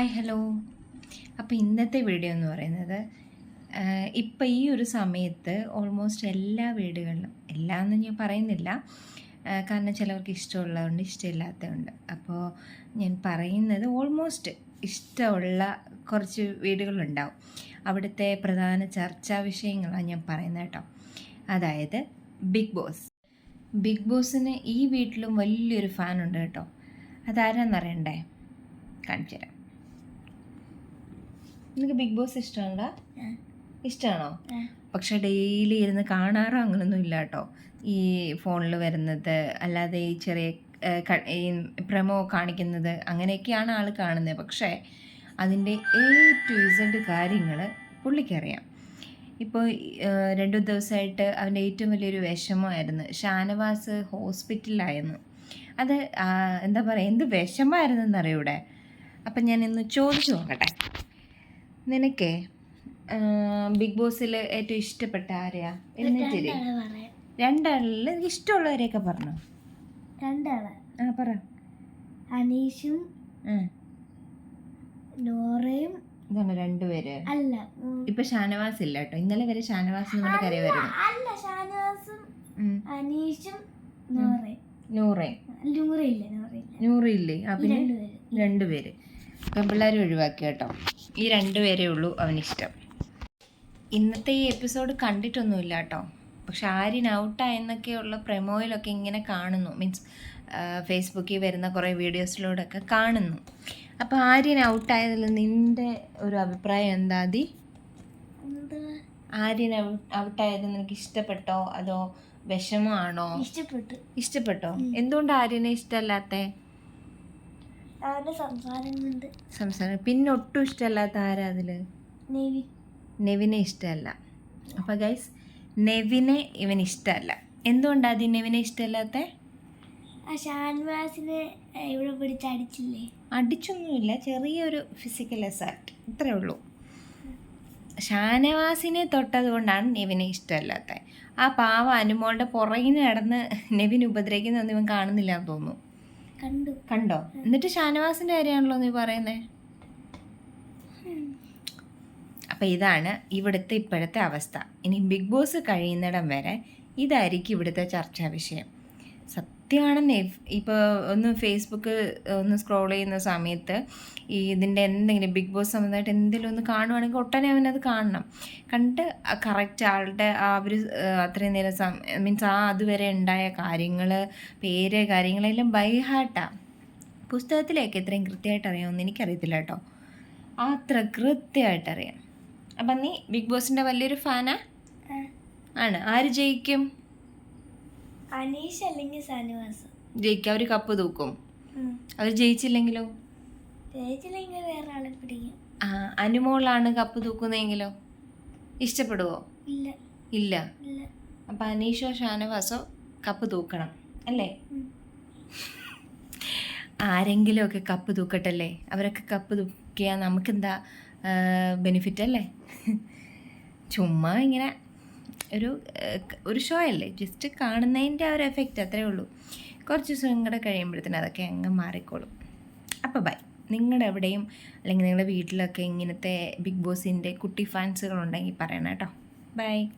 Hi hello അപ്പോൾ ഇന്നത്തെ video എന്ന് പറയുന്നത് ഇപ്പം ഈ ഒരു സമയത്ത് ഓൾമോസ്റ്റ് എല്ലാ വീടുകളിലും എല്ലാം എന്ന് ഞാൻ പറയുന്നില്ല കാരണം ചിലവർക്ക് ഇഷ്ടമുള്ളതുണ്ട് ഇഷ്ടമില്ലാത്തതുണ്ട്. അപ്പോൾ ഞാൻ പറയുന്നത് ഓൾമോസ്റ്റ് ഇഷ്ടമുള്ള കുറച്ച് വീടുകളുണ്ടാവും. അവിടുത്തെ പ്രധാന ചർച്ചാ വിഷയങ്ങളാണ് ഞാൻ പറയുന്നത് കേട്ടോ. അതായത് ബിഗ് ബോസ് ബിഗ് ബോസിന് ഈ വീട്ടിലും വലിയൊരു ഫാനുണ്ട് കേട്ടോ. അതാരാന്നറിയണ്ടേ? കാണിച്ചു തരാം നിനക്ക് ബിഗ് ബോസ് ഇഷ്ടമുണ്ടോ? ഇഷ്ടമാണോ? പക്ഷെ ഡെയിലി ഇരുന്ന് കാണാറോ അങ്ങനൊന്നും ഇല്ല കേട്ടോ. ഈ ഫോണിൽ വരുന്നത് അല്ലാതെ ഈ ചെറിയ പ്രമോ കാണിക്കുന്നത് അങ്ങനെയൊക്കെയാണ് ആൾ കാണുന്നത്. പക്ഷേ അതിന്റെ എ ടു ഇസഡ് കാര്യങ്ങൾ പുള്ളിക്കറിയാം ഇപ്പോൾ രണ്ടു ദിവസമായിട്ട് അവന്റെ ഏറ്റവും വലിയൊരു വിഷമമായിരുന്നു. ഷാനവാസ് ഹോസ്പിറ്റലിലായിരുന്നു. അത് എന്താ പറയുക എന്ത് വിഷമമായിരുന്നു എന്നറിയൂടെ അപ്പം ഞാൻ ഇന്ന് ചോദിച്ചു നോക്കട്ടെ. നിനക്കേ ബിഗ് ബോസിൽ ഏറ്റവും ഇഷ്ടപ്പെട്ട ആരെയാ? എന്നിട്ടേ രണ്ടാളിൽ ഇഷ്ടമുള്ളവരെയൊക്കെ പറഞ്ഞു. രണ്ടാളെ. ആ പറ. അനീഷും. നോറയും ഇതാണ് രണ്ടുപേര്. അല്ല. ഇപ്പൊ ഷാനവാസ് ഇല്ല കേട്ടോ. ഇന്നലെ വരെ ഷാനവാസ് നമ്മുടെ കരയെ വരുന്നു. അല്ല ഷാനവാസും അനീഷും നൂറേ നൂറേ നൂറയില്ല നോറയില്ല. ആ പിന്നെ രണ്ടുപേരും. പെൺപിള്ളേരെ ഒഴിവാക്കി കേട്ടോ. ഈ രണ്ടുപേരേ ഉള്ളൂ അവനിഷ്ടം. ഇന്നത്തെ ഈ എപ്പിസോഡ് കണ്ടിട്ടൊന്നുമില്ല കേട്ടോ. പക്ഷെ ആര്യൻ ഔട്ടായെന്നൊക്കെയുള്ള പ്രമോയിലൊക്കെ ഇങ്ങനെ കാണുന്നു. മീൻസ് ഫേസ്ബുക്കിൽ വരുന്ന കുറേ വീഡിയോസിലൂടെ ഒക്കെ കാണുന്നു. അപ്പോൾ ആര്യൻ ഔട്ടായതിൽ നിന്റെ ഒരു അഭിപ്രായം എന്താ ദി എന്തുവാ? ആര്യൻ ഔട്ടായത് നിനക്ക് ഇഷ്ടപ്പെട്ടോ? അതോ വിഷമമാണോ? ഇഷ്ടപ്പെട്ടു. ഇഷ്ടപ്പെട്ടോ? എന്തുകൊണ്ട് ആര്യനെ ഇഷ്ടമല്ലാത്തേ? അവന്റെ സംസാരം സംസാരം. പിന്നെ ഒട്ടും ഇഷ്ടമല്ലാത്ത ആരാ അതിൽ നെവി. നെവിനെ ഇഷ്ടമല്ല. അപ്പോൾ ഗൈസ് നെവിനെ ഇവൻ ഇഷ്ടമല്ല. എന്തുകൊണ്ടാണ് അതി നെവിനെ ഇഷ്ടമല്ലാത്ത? ആ ഷാൻവാസിനെ ഇവിടെ പിടിച്ച് അടിച്ചില്ലേ? അടിച്ചൊന്നുമില്ല. ചെറിയൊരു ഫിസിക്കൽ അസാൾട്ട് ഇത്രേ ഉള്ളൂ. ഷാനവാസിനെ തൊട്ടത് കൊണ്ടാണ് നെവിനെ ഇഷ്ടമല്ലാത്ത. ആ പാവ അനുമോളുടെ പുറകിന് നടന്ന് നെവിൻ ഉപദ്രവിക്കുന്നതൊന്നും ഇവൻ കാണുന്നില്ല എന്ന് തോന്നുന്നു. കണ്ടു. കണ്ടോ? എന്നിട്ട് ഷാനവാസിന്റെ കാര്യമാണല്ലോ നീ പറയുന്നേ? അപ്പം ഇതാണ് ഇവിടുത്തെ ഇപ്പോഴത്തെ അവസ്ഥ. ഇനി ബിഗ് ബോസ് കഴിയുന്നിടം വരെ ഇതായിരിക്കും ഇവിടുത്തെ ചർച്ചാ വിഷയം. സത്യമാണെന്നേ. ഇപ്പോൾ ഒന്ന് ഫേസ്ബുക്ക് ഒന്ന് സ്ക്രോൾ ചെയ്യുന്ന സമയത്ത് ഈ ഇതിന്റെ എന്തെങ്കിലും ബിഗ് ബോസ് സംബന്ധമായിട്ട് എന്തെങ്കിലും ഒന്ന് കാണുവാണെങ്കിൽ ഒട്ടനെ അവനത് കാണണം. കണ്ട് കറക്റ്റ് ആളുടെ ആ അവർ അത്രയും നേരം സം മീൻസ് ആ അതുവരെ ഉണ്ടായ കാര്യങ്ങൾ പേര് കാര്യങ്ങളെല്ലാം ബൈ ഹാർട്ടാണ് പുസ്തകത്തിലേക്ക് എത്രയും കൃത്യമായിട്ട് അറിയാമെന്ന് എനിക്കറിയത്തില്ല കേട്ടോ. അത്ര കൃത്യമായിട്ട് അറിയാം അപ്പം നീ ബിഗ് ബോസിന്റെ വലിയൊരു ഫാനാ ആണ്. ആര് ജയിക്കും? അനീഷ് അല്ലെങ്കിൽ ഷാനവാസ് ജയിക്കും അവർ കപ്പ് തൂക്കും. അവർ ജയിച്ചില്ലെങ്കിലോ? ജയിച്ചില്ലെങ്കിൽ വേറെ ആളെ പിടിക്കും. ആ അനുമോളാണ് കപ്പ് തൂക്കുന്നതെങ്കിലോ? ഇഷ്ടപ്പെടുവോ? ഇല്ല. ഇല്ല. ഇല്ല. അപ്പം അനീഷോ ഷാനവാസോ കപ്പ് തൂക്കണം അല്ലേ? ആരെങ്കിലും ഒക്കെ കപ്പ് തൂക്കട്ടല്ലേ? അവരൊക്കെ കപ്പ് തൂക്കിയാൽ നമുക്കെന്താ ബെനിഫിറ്റ് അല്ലേ ചുമ്മാ ഇങ്ങനെ ഒരു ഒരു ഷോ അല്ലേ? ജസ്റ്റ് കാണുന്നതിന്റെ ആ ഒരു എഫക്റ്റ് അത്രേ ഉള്ളൂ. കുറച്ച് ദിവസം കൂടെ കഴിയുമ്പോഴത്തേനും അതൊക്കെ അങ്ങ് മാറിക്കോളും. അപ്പോൾ ബൈ നിങ്ങളുടെ എവിടെയും അല്ലെങ്കിൽ നിങ്ങളുടെ വീട്ടിലൊക്കെ ഇങ്ങനത്തെ ബിഗ് ബോസിന്റെ കുട്ടി ഫാൻസുകളുണ്ടെങ്കിൽ പറയണം കേട്ടോ. ബൈ